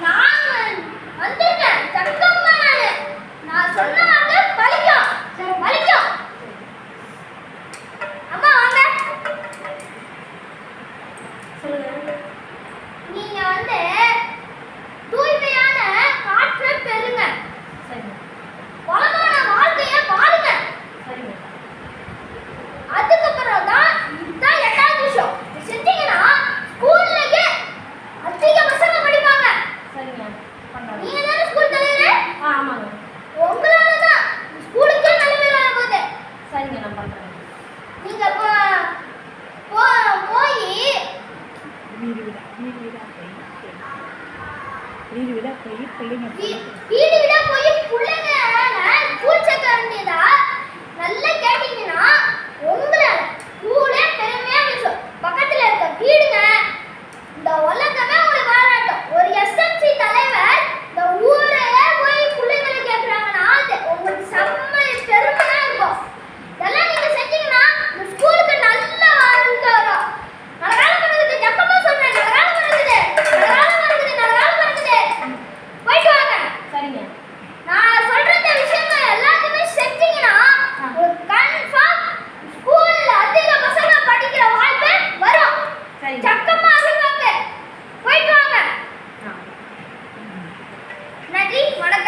நான் வந்துட்டேன். தங்கம்மா நான் சொன்ன வீடு வீடா போய் வீடு வீடா போய் பிள்ளைங்க வீடு வீடா போய் பிள்ளைங்க ஸ்கூல் வேண்டியதா நன்றி வணக்கம்.